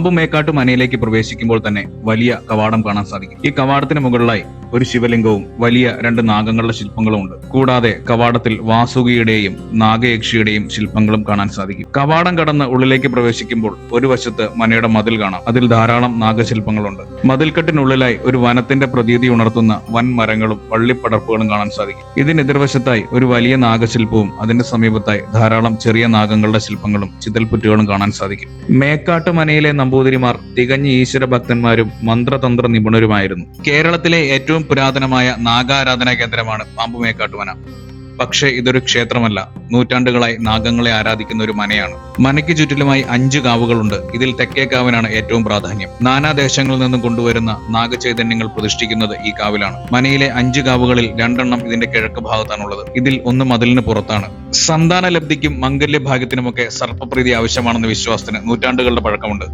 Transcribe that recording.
പാമ്പു മേക്കാട്ട് മനയിലേക്ക് പ്രവേശിക്കുമ്പോൾ തന്നെ വലിയ കവാടം കാണാൻ സാധിക്കും. ഈ കവാടത്തിന് മുകളിലായി ഒരു ശിവലിംഗവും വലിയ രണ്ട് നാഗങ്ങളുടെ ശില്പങ്ങളും ഉണ്ട്. കൂടാതെ കവാടത്തിൽ വാസുകിയുടെയും നാഗയക്ഷിയുടെയും ശില്പങ്ങളും കാണാൻ സാധിക്കും. കവാടം കടന്ന് ഉള്ളിലേക്ക് പ്രവേശിക്കുമ്പോൾ ഒരു വശത്ത് മനയുടെ മതിൽ കാണാം. അതിൽ ധാരാളം നാഗശില്പങ്ങളുണ്ട്. മതിൽക്കെട്ടിനുള്ളിലായി ഒരു വനത്തിന്റെ പ്രതീതി ഉണർത്തുന്ന വൻ മരങ്ങളും വള്ളിപ്പടർപ്പുകളും കാണാൻ സാധിക്കും. ഇതിന് എതിർവശത്തായി ഒരു വലിയ നാഗശില്പവും അതിന്റെ സമീപത്തായി ധാരാളം ചെറിയ നാഗങ്ങളുടെ ശില്പങ്ങളും ചിതൽപുറ്റുകളും കാണാൻ സാധിക്കും. മേക്കാട്ട് മനയിലെ നമ്പൂതിരിമാർ തികഞ്ഞ ഈശ്വര ഭക്തന്മാരും മന്ത്രതന്ത്ര നിപുണരുമായിരുന്നു. കേരളത്തിലെ ഏറ്റവും പുരാതനമായ നാഗാരാധനാ കേന്ദ്രമാണ് പാമ്പുമേക്കാട്ടുമന പക്ഷേ ഇതൊരു ക്ഷേത്രമല്ല. നൂറ്റാണ്ടുകളായി നാഗങ്ങളെ ആരാധിക്കുന്ന ഒരു മനയാണ്. മനയ്ക്ക് ചുറ്റിലുമായി അഞ്ച് കാവുകളുണ്ട്. ഇതിൽ തെക്കേ കാവിനാണ് ഏറ്റവും പ്രാധാന്യം. നാനാദേശങ്ങളിൽ നിന്നും കൊണ്ടുവരുന്ന നാഗചൈതന്യങ്ങൾ പ്രതിഷ്ഠിക്കുന്നത് ഈ കാവിലാണ്. മനയിലെ അഞ്ച് കാവുകളിൽ രണ്ടെണ്ണം ഇതിന്റെ കിഴക്ക് ഭാഗത്താണുള്ളത്. ഇതിൽ ഒന്ന് മതിലിന് പുറത്താണ്. സന്താന ലബ്ധിക്കും മംഗല്യ ഭാഗ്യത്തിനുമൊക്കെ സർപ്പപ്രീതി ആവശ്യമാണെന്ന വിശ്വാസത്തിന് നൂറ്റാണ്ടുകളുടെ പഴക്കമുണ്ട്.